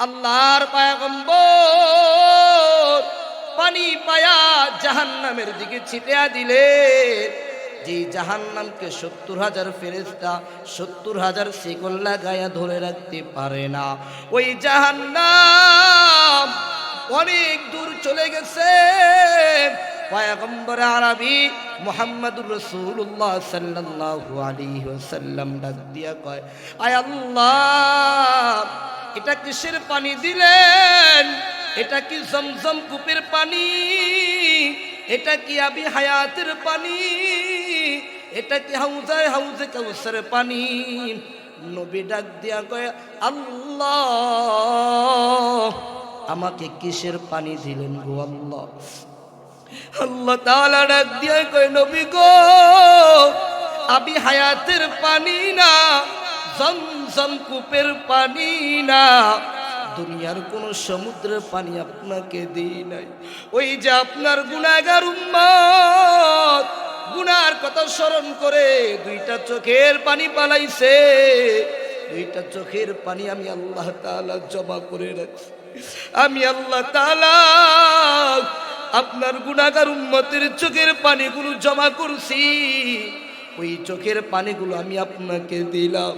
আল্লাহর পায়গম্বর পানি পায়া জাহান্নামের দিকে ছিটিয়া দিলে, যে জাহান্নামকে সত্তর হাজার ফেরেস্তা সত্তর হাজার শিকল লাগায়া ধরে রাখতে পারে না। ওই জাহান্নাম অনেক দূর চলে গেছে। পয়গম্বর আরবি মুহাম্মদুর রাসূলুল্লাহ সাল্লাল্লাহু আলাইহি ওয়াসাল্লাম ডাক দিয়া কয়, আয় আল্লাহ, এটা কিসের পানি দিলেন? এটা কি জমজম কূপের পানি? এটা কি আবি হায়াতের পানি? এটা কি হাউজায় হাউজে কাউসার পানি? নবী ডাক দিয়া কয়, আল্লাহ, আমাকে কিসের পানি দিলেন গো আল্লাহ? আল্লাহ তাআলা ডাক দিয়া কয়, নবী গো আবি হায়াতের পানি না জমজম কূপের পানি না, দুনিয়ার কোন সমুদ্রের পানি আপনাকে দিই নাই। ওই যে আপনার গুণাগার উম্মত গুনার কথা স্মরণ করে দুইটা চোখের পানি পালাইছে। দুইটা চোখের পানি আমি আল্লাহ তাআলা জমা করে রাখছি। আমি আল্লাহ তাআলা আপনার গুণাগার উম্মতের চোখের পানিগুলো জমা করছি। ওই চোখের পানিগুলো আমি আপনাকে দিলাম।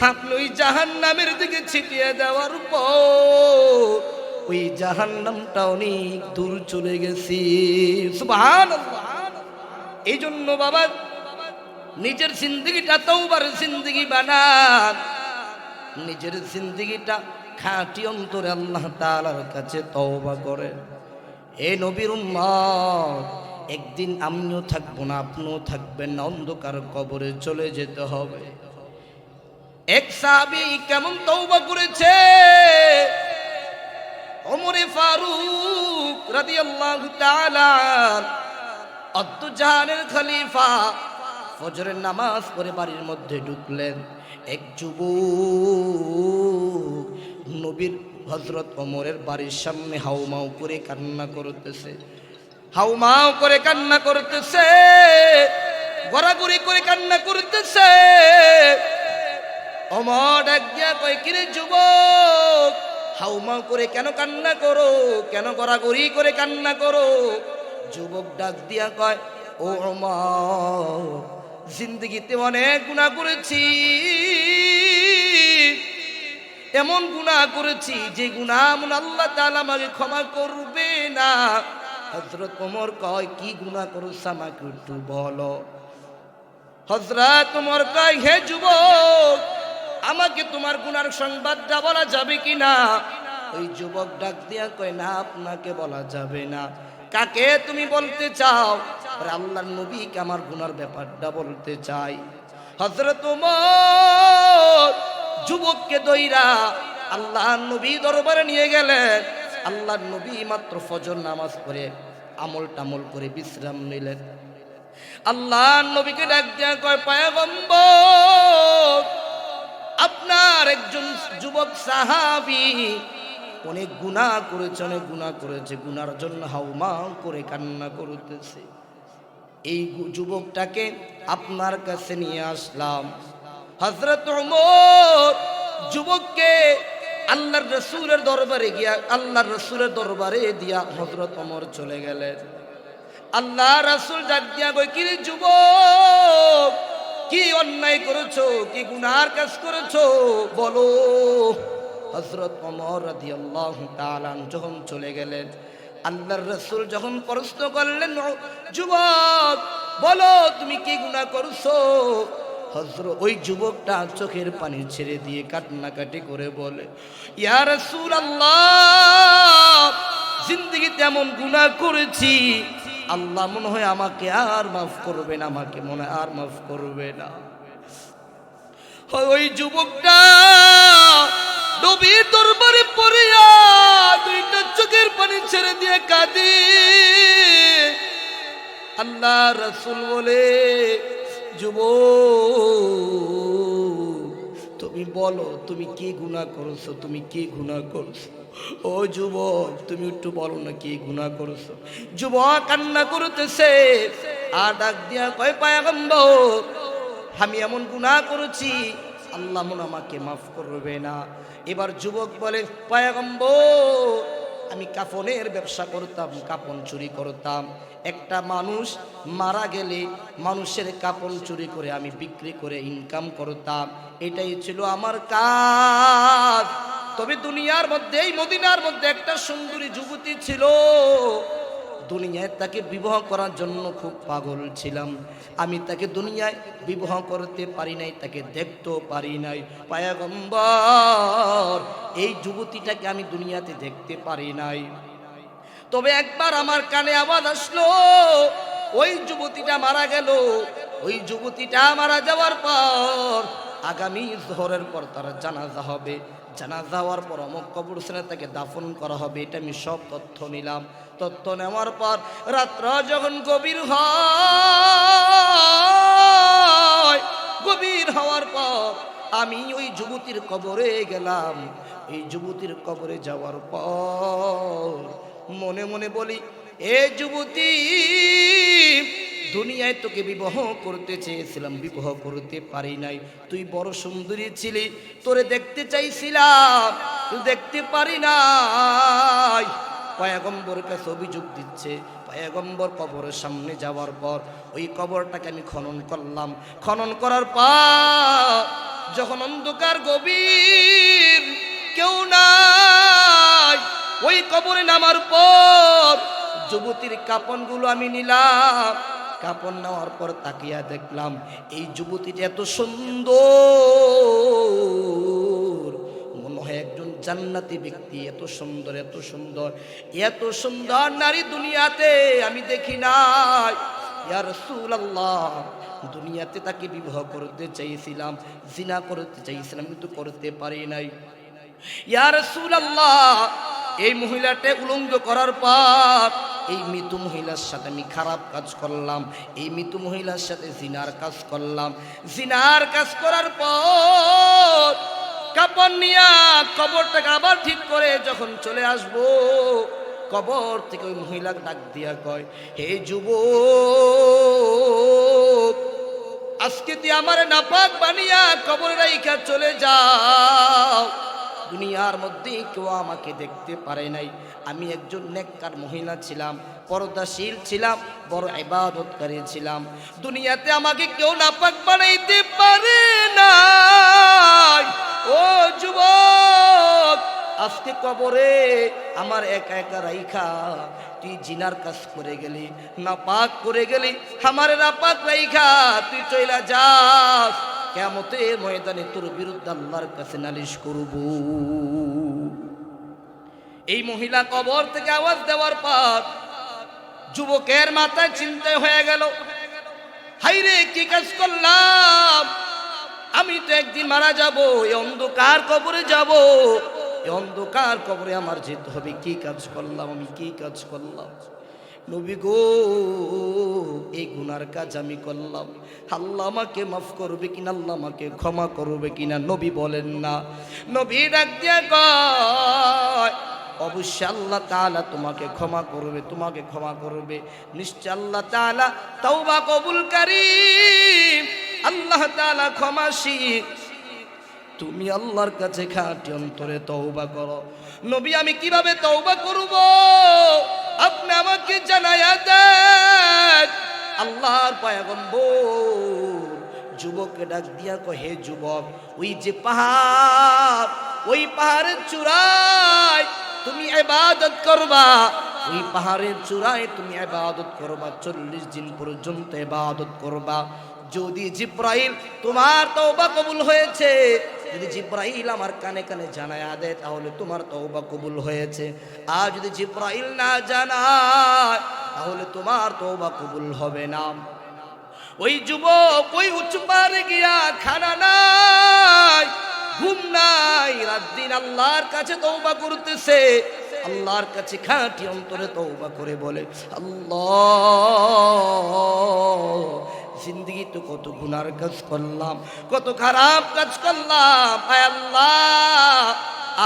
আপনি ওই জাহান নামের দিকে ছিটিয়ে দেওয়ার পর ওই জাহান নামটা অনেক দূর চলে গেছি। এই জন্য বাবা, নিজের জিন্দগিটা তৌবার জিন্দগি বানান। নিজের জিন্দগিটা খাঁটি অন্তরে আল্লাহ তাআলার কাছে তওবা করে এ নবীর উম্মত, একদিন আমিও থাকব না, আপনিও থাকবেন না, অন্ধকার কবরে চলে যেতে হবে। এক সাহাবী কেমন তওবা করেছে? ওমরে ফারুক রাদিয়াল্লাহু তাআলা অদ্দুজাহানের খলিফা ফজরের নামাজ পড়ে বাড়ির মধ্যে ঢুকলেন। এক যুবক নবীর হজরত ওমরের বাড়ির সামনে হাউমাউ করে কান্না করতেছে। হাউমাউ করে কান্না করতেছে, গড়াগড়ি করে কান্না করতেছে। অমর একদিয়া কয়, কিরে যুবক, হাউমাউ করে কেন কান্না করো? কেন গড়াগড়ি করে কান্না করো? যুবক ডাক দিয়া কয়, ও অমর জিন্দগিতে অনেক গুণা করেছি। এমন গুণা করেছি যে গুণা এমন আল্লাহ তাআলা আমাকে ক্ষমা করবে না। হজরত ওমর কয়, কি গুণা করেছ আমাকে একটু বলো। হজরত ওমর কয়, হে যুবক, আমাকে তোমার গুনার সংবাদটা বলা যাবে কি না ওই যুবক ডাক দিয়া কয়, না, আপনাকে বলা যাবে না। কাকে তুমি বলতে চাও? আরে আল্লাহর নবীকে আমার গুনার ব্যাপারটা বলতে চাই। হজরত ওমর যুবককে দইরা আল্লাহ নবী দরবারে নিয়ে গেলেন। আল্লাহ নবী মাত্র ফজর নামাজ পড়ে আমল টামল করে বিশ্রাম নিলেন। আল্লাহ নবীকে ডাক দেয়া কয়, পায়গম্বর, আপনার একজন যুবক সাহাবি অনেক গুনাহ করেছে, অনেক গুনাহ করেছে, গুনার জন্য হাউমা করে কান্না করতেছে। এই যুবকটাকে আপনার কাছে নিয়ে আসলাম। হজরত যুবককে আল্লাহর রসুলের দরবারে গিয়া, আল্লাহর রসুলের দরবারে দিয়া হজরত ওমর চলে গেলেন। আল্লাহ রাসুল ডাক দিয়া কই কি যুবক? কি অন্যায় করেছ? কি গুনার কাজ করেছ? বলো। হজরত ওমর রাদিয়াল্লাহু তাআলা যখন চলে গেলেন, আল্লাহর রসুল যখন প্রশ্ন করলেন, যুবক, বলো তুমি কি গুনাহ করছ? হজরত ওই যুবকটা চোখের পানি ছেড়ে দিয়ে কান্নাকাটি করে বলে, ইয়া রাসূলুল্লাহ, জিন্দগিতে এমন গুনাহ করেছি। আল্লাহ মনে হয় আমাকে আর মাফ করবে না, আমাকে মনে আর মাফ করবে না। ওই যুবকটা নবীর দরবারে পড়িয়া দুইটা চোখের পানি ছেড়ে দিয়ে কাঁদি। আল্লাহ রসুল বলে যুব তুমি বলো, তুমি কি গুণা করছ, তুমি কি গুণা করছ? ও যুবক, তুমি একটু বলো না কি গুণা করছ? যুবক কান্না করতেছে, আর ডাক দিয়া কয় পায়াগম্ব আমি এমন গুনাহ করেছি, আল্লাহ মন আমাকে মাফ করবে না। এবার যুবক বলে, পায়গম্বর আমি কাফনের ব্যবসা করতাম, কাপন চুরি করতাম। একটা মানুষ মারা গেলে মানুষের কাপন চুরি করে আমি বিক্রি করে ইনকাম করতাম। এটাই ছিল আমার কাজ। তবে দুনিয়ার মধ্যে, এই মদিনার মধ্যে একটা সুন্দরী যুবতী ছিল। দুনিয়ায় তাকে বিবাহ করার জন্য খুব পাগল ছিলাম। আমি তাকে দুনিয়ায় বিবাহ করতে পারি নাই, তাকে দেখতেও পারি নাই। পায়াগম্বর, এই যুবতীটাকে আমি দুনিয়াতে দেখতে পারি নাই। তবে একবার আমার কানে আওয়াজ আসলো, ওই যুবতীটা মারা গেল। ওই যুবতীটা মারা যাওয়ার পর আগামী জোহরের পর তার জানাজা হবে। জানাজা হওয়ার পর অমুক কবরস্থানে তাকে দাফন করা হবে, এটা আমি সব তথ্য নিলাম। তথ্য নেওয়ার পর রাত্র যখন গভীর হয়, গভীর হওয়ার পর আমি ওই যুবতীর কবরে গেলাম। এই যুবতীর কবরে যাওয়ার পর মনে মনে বলি, এ যুবতী দুনিয়ায় তোকে বিবাহ করতে চেয়েছিলাম, বিবাহ করতে পারি নাই। তুই বড় সুন্দরী ছিলি, তোরে দেখতে চাইছিলাম, তুই দেখতে পারি নাই। পয়াগম্বর কাছে অভিযোগ দিচ্ছে, পয়াগম্বর কবরের সামনে যাওয়ার পর ওই কবরটাকে আমি খনন করলাম। খনন করার পর যখন অন্ধকার, গভীর, কেউ নাই, ওই কবরে নামার পর যুবতীর কাপনগুলো আমি নিলাম কাপড় নেওয়ার পর তাকিয়া দেখলাম, এই যুবতীটা এত সুন্দর। মনে হয় একজন জান্নাতি ব্যক্তি, এত সুন্দর এত সুন্দর। এত সুন্দর নারী দুনিয়াতে আমি দেখি নাই। দুনিয়াতে তাকে বিবাহ করতে চাইছিলাম, জিনা করতে চাইছিলাম, কিন্তু করতে পারি নাই। ইয়ার আল্লাহ এই মহিলাটা উলঙ্গ করার পর এই মৃত্যু মহিলার সাথে আমি খারাপ কাজ করলাম, এই মৃত্যু মহিলার সাথে জিনার কাজ করলাম। জিনার কাজ করার পর কাপড় নিয়া কবরটাকে আবার ঠিক করে যখন চলে আসব, কবর থেকে ওই মহিলা ডাক দিয়া কয়, হে যুবক, আজকে তুই আমার নাপাক বানিয়া কবরে রাইখা চলে যাও। দুনিয়ার মধ্যে কেউ আমাকে দেখতে পারে নাই। আমি একজন নেককার মহিলা ছিলাম, পর্দাশীল ছিলাম, বড় ইবাদতকারী ছিলাম। দুনিয়াতে আমাকে কেউ নাপাক বানাইতে পারে না ও যুবক, আজকে কবরে আমার একা একা রাইখা, তুই জিনার কাজ করে গেলি, নাপাক করে গেলি, আমার নাপাক রাইখা, তুই চইলা যাস। কেমতের ময়দানে তোর বিরুদ্ধে আল্লাহর কাছে নালিশ করব। এই মহিলা কবর থেকে আওয়াজ দেওয়ার পর যুবকের মাথায় চিন্তায় হয়ে গেল। হাইরে, কি কাজ করলাম? আমি তো একদিন মারা যাব এই অন্ধকার কবরে যাব। এই অন্ধকার কবরে আমার যেতে হবে। কি কাজ করলাম আমি? কি কাজ করলাম? নবী গো, এই গুনার কাজ আমি করলাম। আল্লাহ আমাকে মাফ করবে কিনা, আল্লাহ আমাকে ক্ষমা করবে কিনা, নবী বলেন না। নবী ডাক দিয়া কয়, অবশ্যই আল্লাহ তাআলা তোমাকে ক্ষমা করবে, তোমাকে ক্ষমা করবে। নিশ্চয় আল্লাহ তাআলা তওবা কবুলকারী আল্লাহ তাআলা ক্ষমাশীল। তুমি আল্লাহর কাছে খাঁটি অন্তরে তওবা করো। নবী, আমি কীভাবে তওবা করব? আপনি আমাকে জানায়া দেন। আল্লাহর পয়গম্বর যুবককে ডাক দিয়া কহে যুবক, ওই যে পাহাড়, ওই পাহাড়ের চূড়ায় তুমি ইবাদত করবা। ওই পাহাড়ের চূড়ায় তুমি ইবাদত করবা, চল্লিশ দিন পর্যন্ত ইবাদত করবা। যদি জিব্রাইল তোমার তওবা কবুল হয়েছে, যদি জিব্রাইল আমার কানে কানে জানায়া দেয়, তাহলে তোমার তওবা কবুল হয়েছে। আর যদি জিব্রাইল না জানায়, তাহলে তোমার তওবা কবুল হবে না। ওই যুবক ওই উচ্চ পাহাড়ে গিয়া খানা নাই, ঘুম নাই, রাত দিন আল্লাহর কাছে তওবা করতেছে। আল্লাহর কাছে খাঁটি অন্তরে তওবা করে বলে, আল্লাহ জিন্দগি তো কত গুনার কাজ করলাম, কত খারাপ কাজ করলাম। আয় আল্লাহ,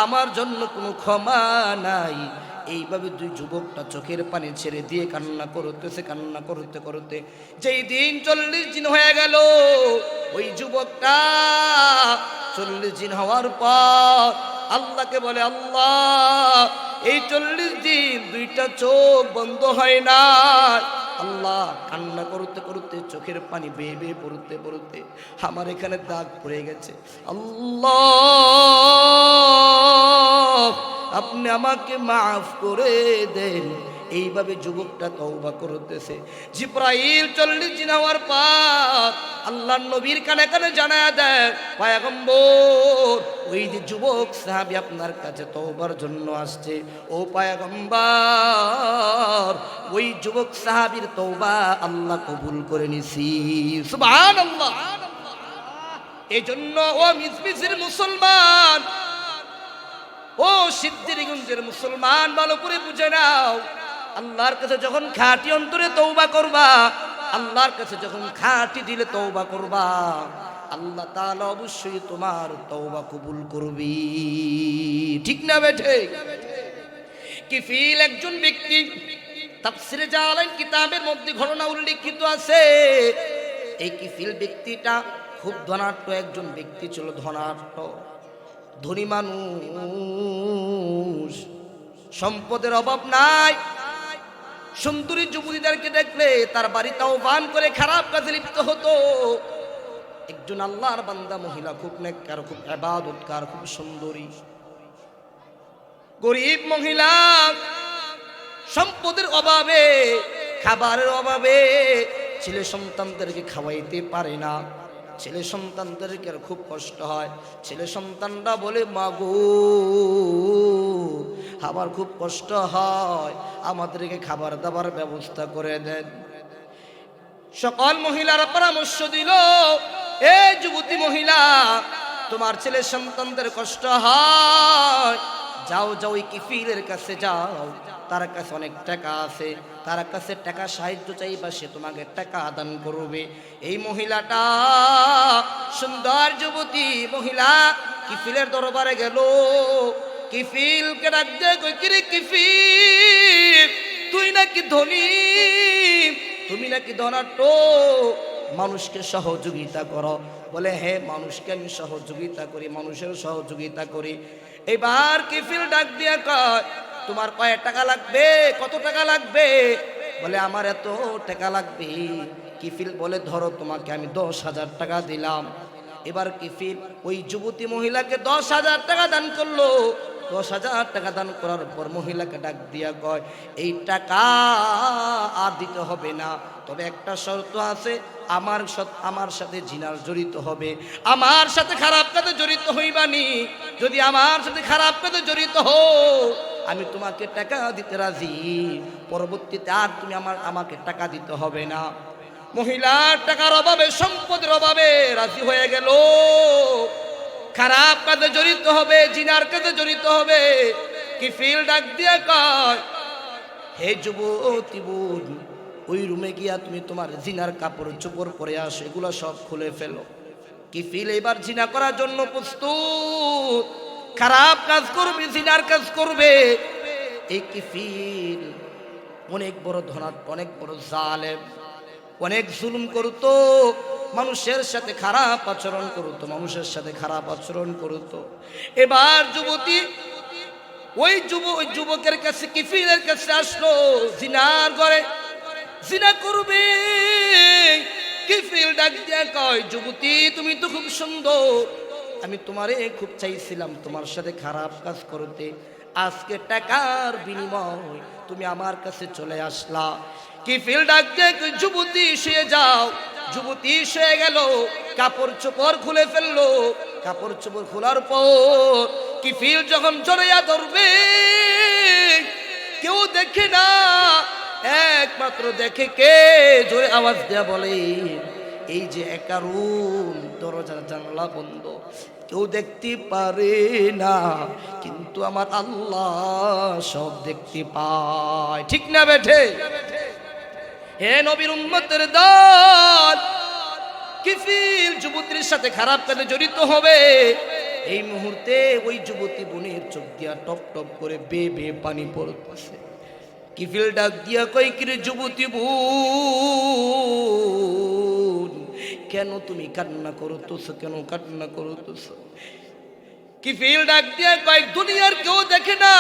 আমার জন্য কোনো ক্ষমা নাই। এইভাবে দুই যুবকটা চোখের পানি ছেড়ে দিয়ে কান্না করতেছে, কান্না করতে করতে যেই দিন চল্লিশ দিন হয়ে গেল, ওই যুবকটা চল্লিশ দিন হওয়ার পর আল্লাহকে বলে, আল্লাহ, এই চল্লিশ দিন দুইটা চোখ বন্ধ হয় না আল্লাহ কান্না করতে করতে চোখের পানি বেয়ে বেয়ে পড়তে পড়তে আমার এখানে দাগ পড়ে গেছে। আল্লাহ আপনি আমাকে মাফ করে দেন। এইভাবে যুবকটা তওবা করতেছে। জিব্রাইল চল্লিশ দিন হওয়ার পর আল্লাহ নবীর কানে কানে জানায় দেয়, পায়গম্বর, ওই যে যুবক সাহাবি আপনার কাছে তওবার জন্য আসছে। ও পায়গম্বর, ওই যুবক সাহাবীর তওবা আল্লাহ কবুল করে নিছি। সুবহানাল্লাহ। এই জন্য ও মিসমিসির মুসলমান সিদ্ধিরগঞ্জের মুসলমান ভালো করে বুঝে নাও, আল্লাহর কাছে যখন খাঁটি অন্তরে তৌবা করবা, আল্লাহর কাছে যখন খাঁটি দিলে তৌবা করবা, আল্লাহ তাআলা অবশ্যই তোমার তৌবা কবুল করবি। ঠিক না বেঠে কিফিল একজন ব্যক্তি তাফসিরে জালাইন কিতাবের মধ্যে ঘটনা উল্লেখিত আছে। এই কিফিল ব্যক্তিটা খুব ধনাঢ্য একজন ব্যক্তি ছিল, ধনাঢ্য। ধনী মানুষ। সম্পদের অভাব নাই। সুন্দরী যুবতীদেরকে দেখলে তার বাড়িটাও বান করে খারাপ কাজে লিপ্ত হতো। একজন আল্লাহর বান্দা মহিলা, খুব নেককার, খুব আবাদতকার, খুব সুন্দরী। গরিব মহিলা, সম্পদের অভাবে, খাবারের অভাবে ছেলে সন্তানদেরকে খাওয়াইতে পারে না। ছেলে সন্তানদেরকে আর খুব কষ্ট হয়। ছেলে সন্তানরা বলে, মাগো, আমার খুব কষ্ট হয়। আমাদেরকে খাবার দাবার ব্যবস্থা করে দেন। সকল মহিলারা পরামর্শ দিল, এ যুবতী মহিলা, তোমার ছেলে সন্তানদের কষ্ট হয়। যাও যাও ওই কিফিলের কাছে যাও। তার কাছে অনেক টাকা আছে। তার কাছে টাকা সাহায্য চাইবা, সে তোমাকে টাকা আদান করবে। এই মহিলাটা সুন্দর যুবতী মহিলা কিফিলের দরবারে গেল। কিফিলকে কই কিরে কিফিল, তুই নাকি ধনী? তুমি নাকি ধনাট্য মানুষকে সহযোগিতা করো। বলে হ্যাঁ মানুষকে আমি সহযোগিতা করি মানুষের সহযোগিতা করি। এবার কিফিল ডাক দিয়া কয়, তোমার কয় টাকা লাগবে? কত টাকা লাগবে? বলে, আমার এত টাকা লাগবে। কিফিল বলে, ধরো তোমাকে আমি দশ হাজার টাকা দিলাম। এবার কিফিল ওই যুবতী মহিলাকে দশ হাজার টাকা দান করল। দশ হাজার টাকা দান করার পর মহিলাকে ডাক দিয়া কয়, এই টাকা আর দিতে হবে না। তবে একটা শর্ত আছে, আমার আমার সাথে জিনার জড়িত হবে। আমার সাথে খারাপ কাজে জড়িত হইবানি যদি আমার সাথে খারাপ কাজে জড়িত হো আমি তোমাকে টাকা দিতে রাজি। পরবর্তীতে আর তুমি আমার, আমাকে টাকা দিতে হবে না। মহিলার টাকার অভাবে, সম্পদের অভাবে রাজি হয়ে গেল। খারাপ কাজে জড়িত হবে, জিনার কাজে জড়িত হবে। কি ফিল ডাক দিয়ে কয়? হে যুবতী বোন, ওই রুমে গিয়া তুমি তোমার জিনার কাপড়, চোপড় পরে আসো, এগুলো সব খুলে ফেলো। কি ফিল এবার জিনা করার জন্য প্রস্তুত? খারাপ কাজ করবে, জিনার কাজ করবে। এই কি ফিল? অনেক বড় ধনাট অনেক বড় জালেম। অনেক জুলুম করতো, মানুষের সাথে খারাপ আচরণ করতো, মানুষের সাথে খারাপ আচরণ করতো। এবার যুবতী ওই যুব, ওই যুবকের কাছে, কিফিলের কাছে আসলো, জিনার ঘরে। জিনা করবে। কিফিল ডাক দিয়া কয়, যুবতী, তুমি তো খুব সুন্দর। আমি তোমারে খুব চাইছিলাম তোমার সাথে খারাপ কাজ করতে। আজকে টাকার বিনিময় তুমি আমার কাছে চলে আসলা। কিফিল ডাক দিয়ে কয়, যুবতী শুয়ে যাও। যুবতী শুয়ে গেল কাপড় চোপড় খুলে ফেলল। কাপড় চোপড় খোলার পর কিফিল যখন জড়াইয়া ধরবে কেউ দেখে না একমাত্র দেখে কে? জোরে আওয়াজ দেয়া বলে এই যে একা রুম দরজা জানলা বন্ধ। কেউ দেখতে পারে না কিন্তু আমার আল্লাহ সব দেখতে পায়। ঠিক না বেঠে? হে নবীর উম্মতের দল, কিফিল যুবতীর সাথে খারাপ কাজে জড়িত হবে। এই মুহূর্তে ওই যুবতী বোনের চোখ দিয়া টপ টপ করে বে বে পানি পড়তেছে। কিফিল ডাক দিয়া কই কিরে যুবতী বোন, কেন তুমি কান্না করতেছো? কেন কান্না করতেছো? কিফিল ডাক দিয়া কয়েক দুনিয়ার কেউ দেখে না,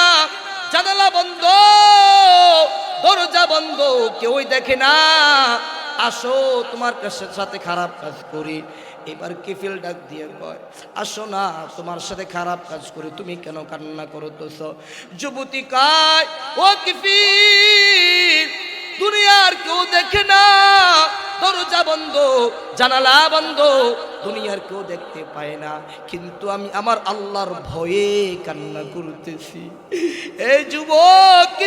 জানালা বন্ধ দরজা বন্ধ, কেউই দেখে না। আসো, তোমার সাথে খারাপ কাজ করি। এবার কিফিল ডাক দিয়ে কয়, আসো না, তোমার সাথে খারাপ কাজ করি। তুমি কেন কান্না করো তো যুবতী কায়, ও কিফিল দুনিয়ার কেউ দেখে না। দরজা বন্ধ, জানালা বন্ধ, দুনিয়ার কেউ দেখতে পায় না। কিন্তু আমি আমার আল্লাহর ভয়ে কান্না করতেছি। এই যুবক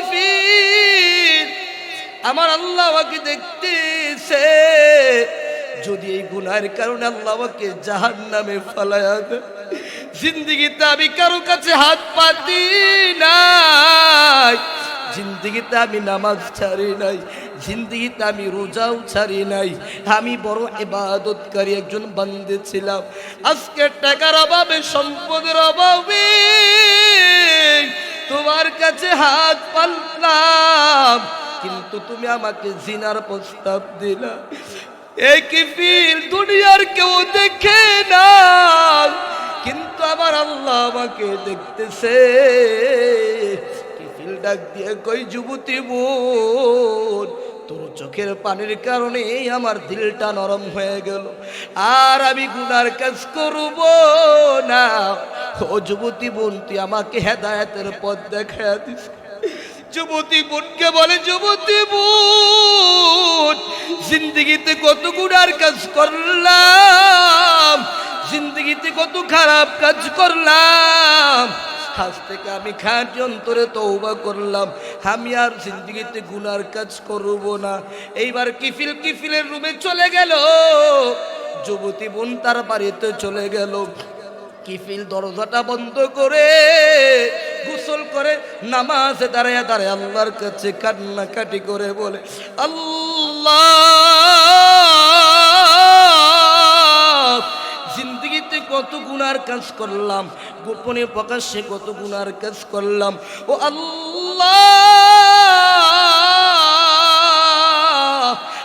আমার আল্লাহ আমাকে দেখতেছে। যদি এই গুনার কারণে আল্লাহ আমাকে জাহান নামে ফালায়া দেয়, জিন্দিগিতে আমি কারও কাছে হাত পাতি নাই। জিন্দিগিতে আমি নামাজ ছাড়ি নাই, জিন্দিগিতে আমি রোজাও ছাড়ি নাই। আমি বড় ইবাদতকারী একজন বান্দে ছিলাম। আজকে টাকার অভাবে, সম্পদের অভাবে তোমার কাছে হাত পাল্লাম কিন্তু তুমি আমাকে জিনার প্রস্তাব দিলা। এই কিফিল দুনিয়ার কেউ দেখে না, কিন্তু আমার আল্লাহ আমাকে দেখতেছে। কিফিল ডাক দিয়ে কই, যুবতী বোন, তোর চোখের পানির কারণে আমার দিলটা নরম হয়ে গেল। আর আমি গুনার কাজ করব না। ও যুবতী বোন, তুই আমাকে হেদায়েতের পথ দেখা দিস। যুবতী বোনকে বলে, যুবতী বোন, জিন্দগিতে কত গুনার কাজ করলাম, জিন্দগিতে কত খারাপ কাজ করলাম আজ থেকে আমি খাঁটি অন্তরে তৌবা করলাম। আমি আর জিন্দগিতে গুনার কাজ করব না। এইবার কিফিল কিফিলের রুমে চলে গেল। যুবতী বোন তার বাড়িতে চলে গেল। কিফিল দরজাটা বন্ধ করে গোসল করে নামাজে দাঁড়ায় দাঁড়ায় আল্লাহর কাছে কান্নাকাটি করে বলে, আল্লাহ, জিন্দগিতে কত গুনার কাজ করলাম। গোপনে প্রকাশ্যে কত গুনার কাজ করলাম। ও আল্লাহ!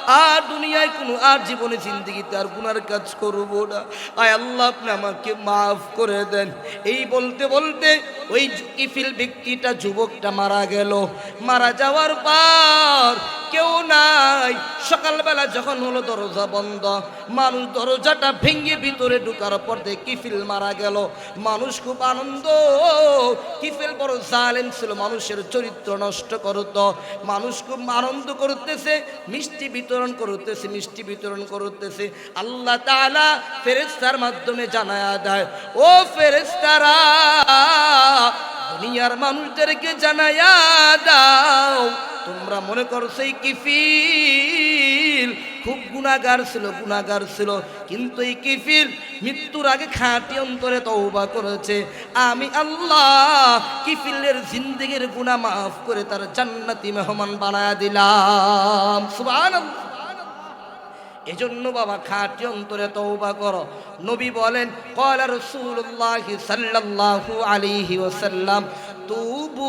আর দুনিয়ায় কোনো আর জীবনে জিন্দগিতে আর গুনার কাজ করব না। আয় আল্লাহ, আপনি আমাকে মাফ করে দেন। এই বলতে বলতে ওই ইফিল ব্যক্তিটা, যুবকটা মারা গেল। মারা যাওয়ার পর কেউ নাই। সকালবেলা যখন হলো দরজা বন্ধ, মানুষ দরজাটা ভেঙে ভিতরে ঢুকার পর দিয়ে কিফিল মারা গেল। মানুষ খুব আনন্দ। কিফিল বড় জালেম ছিল, মানুষের চরিত্র নষ্ট করত। মানুষ খুব আনন্দ করতেছে, মিষ্টি বিতরণ করতেছে, মিষ্টি বিতরণ করতেছে। আল্লাহ তালা ফেরেস্তার মাধ্যমে জানায়া দেয়, ও ফেরেস্তারা দুনিয়ার মানুষদেরকে জানায়া দাও, তোমরা মনে করো সেই কিফিল, খুব গুণাগার ছিল গুণাগার ছিল। কিন্তু এই কিফিল মৃত্যুর আগে খাঁটি অন্তরে তওবা করেছে। আমি আল্লাহ কিফিলের জিন্দিগির গুণা মাফ করে তার জান্নাতি মেহমান বানায় দিলাম। সুবহানাল্লাহ। এজন্য বাবা, খাঁটি অন্তরে তওবা করো। নবী বলেন কলা রাসূলুল্লাহ সাল্লাল্লাহু আলাইহি ওয়াসাল্লাম তুবু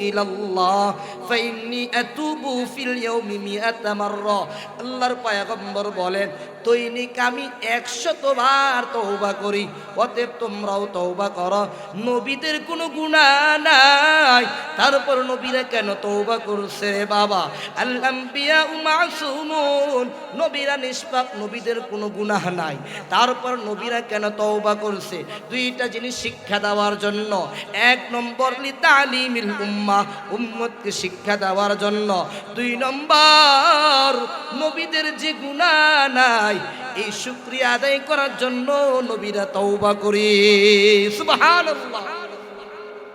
ইলাল্লাহ ফাইন্নি আতুবু ফিল ইয়াউমি মিআতা মাররা আল্লাহর পয়গম্বর বলেন দৈনিক আমি একশত বার তওবা করি। অতএব তোমরাও তওবা করো। নবীদের কোনো গুণা নাই। তারপর নবীরা কেন তওবা করছে রে বাবা? আল আম্বিয়া মাসুমুন নবীরা নিষ্পাপ, নবীদের কোনো গুনাহ নাই। তারপর নবীরা কেন তওবা করছে? দুইটা জিনিস শিক্ষা দেওয়ার জন্য। এক নম্বর তালিমিল উম্মা উম্মতকে শিক্ষা দেওয়ার জন্য। দুই নম্বর, নবীদের যে গুণা নাই এই শুক্রিয়া আদায় করার জন্য নবীরা তওবা করি। সুবহানাল্লাহ।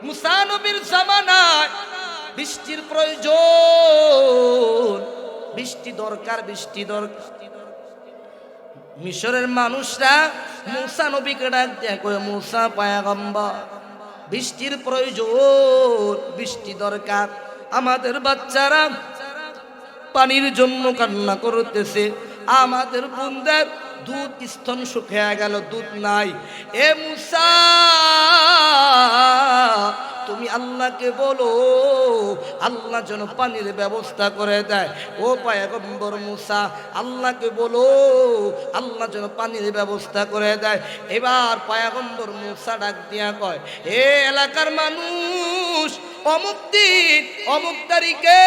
মুসা নবীর জামানায় বৃষ্টির প্রয়োজন। বৃষ্টি দরকার বৃষ্টি দরকার। মিশরের মানুষরা মুসা নবীকে ডাক করে মুসা পায়াগম্বর, বৃষ্টির প্রয়োজন, বৃষ্টি দরকার। আমাদের বাচ্চারা পানির জন্য কান্না করতেছে আমাদের বোনদের দুধ স্তন শুকিয়ে গেল, দুধ নাই। এ মুসা, তুমি আল্লাহকে বলো, আল্লাহ যেন পানির ব্যবস্থা করে দেয়। ও পায়গম্বর মুসা, আল্লাহকে বলো, আল্লাহ যেন পানির ব্যবস্থা করে দেয়। এবার পায়গম্বর মুসা ডাক দিয়া কয়, এ এলাকার মানুষ অমুক দিন, অমুক তারিখে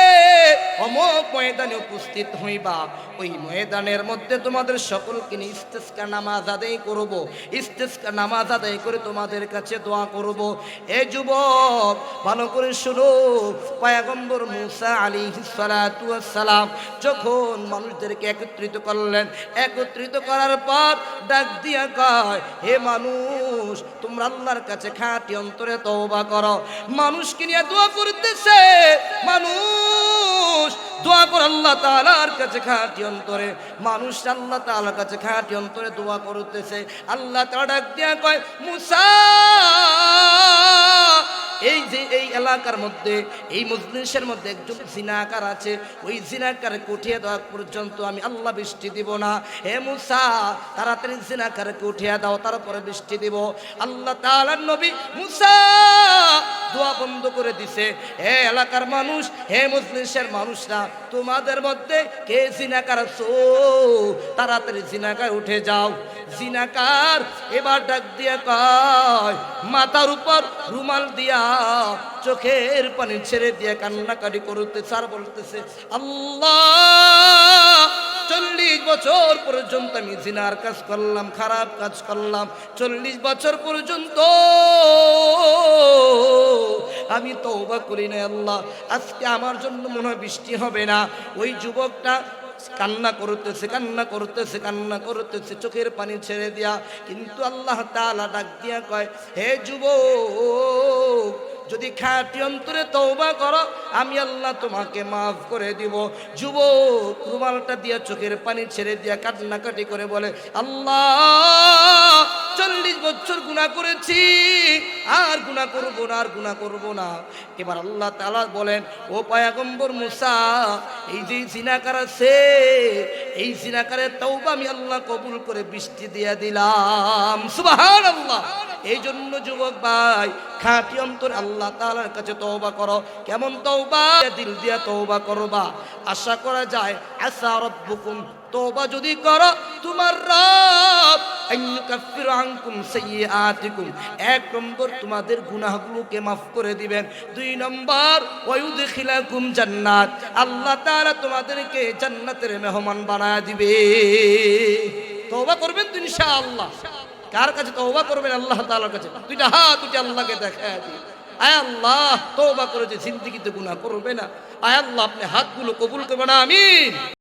অমুক ময়দানে উপস্থিত হইবা। ওই ময়দানের মধ্যে তোমাদের সকলকে নিয়ে ইস্তেস্কা নামাজ আদায় করব। ইস্তেস্কা নামাজ আদায় করে তোমাদের কাছে দোয়া করব। এ যুবক, ভালো করে শুনো। পায়াগম্বর মুসা আলী সালাম যখন মানুষদেরকে একত্রিত করলেন, একত্রিত করার পর ডাক দিয়া কয়, হে মানুষ, তোমরা আল্লাহর কাছে খাঁটি অন্তরে তওবা করো। মানুষকে নিয়ে দোয়া করতেছে। মানুষ, দোয়া করে আল্লাহ তালার কাছে খাঁটি অন্তরে। মানুষ আল্লাহ তালার কাছে খাঁটি অন্তরে দোয়া করতেছে। আল্লাহ তারা ডাক দিয়া কয়, মুসা এই যে এই এলাকার মধ্যে, এই মজলিসের মধ্যে একজন জিনাকার আছে, ওই জিনাকারকে উঠিয়ে দেওয়া পর্যন্ত আমি আল্লাহ বৃষ্টি দিব না। হে মুসা, তাড়াতাড়ি জিনাকারকে উঠিয়ে দাও, তারপরে বৃষ্টি দিব। আল্লাহ তাআলার নবী মুসা, দোয়া বন্ধ করে দিছে। হে এলাকার মানুষ, হে মজলিসের মানুষরা, তোমাদের মধ্যে কে জিনাকার আছো? তাড়াতাড়ি জিনাকার উঠে যাও। জিনাকার এবার ডাক দিয়ে কয়, মাথার উপর রুমাল দিয়া চোখের পানি ছেড়ে দিয়ে কান্নাকাটি করতে স্যার বলতেছে, আল্লাহ, চল্লিশ বছর পর্যন্ত আমি জিনার কাজ করলাম, খারাপ কাজ করলাম। চল্লিশ বছর পর্যন্ত আমি তওবা করি না আল্লাহ। আজকে আমার জন্য মনে বৃষ্টি হবে না। ওই যুবকটা কান্না করতেছে কান্না করতেছে কান্না করতেছে, চোখের পানি ছেড়ে দিয়া। কিন্তু আল্লাহ তালা ডাক দিয়া কয়, হে যুবক যদি খাঁটি অন্তরে তওবা করো, আমি আল্লাহ তোমাকে মাফ করে দিব। যুবক, রুমালটা দিয়া চোখের পানি ছেড়ে দিয়া কান্নাকাটি করে বলে, আল্লাহ, চল্লিশ বছর গুণা করেছি, আর গুণা করব না, আর গুণা করব না। এবার আল্লাহ তালা বলেন, ও পায়াগম্বর মুসা, এই যে জিনাকার আছে, এই জিনাকারের তওবা আমি আল্লাহ কবুল করে বৃষ্টি দিয়া দিলাম। সুবাহান আল্লাহ এই জন্য যুবক ভাই, খাঁটি অন্তর আল্লাহ তাআলার কাছে তওবা করো। কেমন তওবা? দিল দিয়া তওবা করবা। আশা করা যায় আসা রব্বুকুম, তওবা যদি করো, তোমার রব এক নম্বর তোমাদের গুনাহগুলোকে মাফ করে দিবেন। দুই নম্বর, ওয়ায়ুদখিলাকুম জান্নাত। আল্লাহ তাআলা তোমাদেরকে জান্নাতের মেহমান বানায় দিবে। তওবা করবেন তো ইনশাআল্লাহ। কার কাছে তওবা করবেন? আল্লাহ তাআলার কাছে। দুইটা হাত উঠে আল্লাহকে দেখায় দিই আয় আল্লাহ, তওবা করে যে জিন্দেগিতে গুনাহ করবে না। আয় আল্লাহ, আপনি হাতগুলো কবুল করবে না আমিন।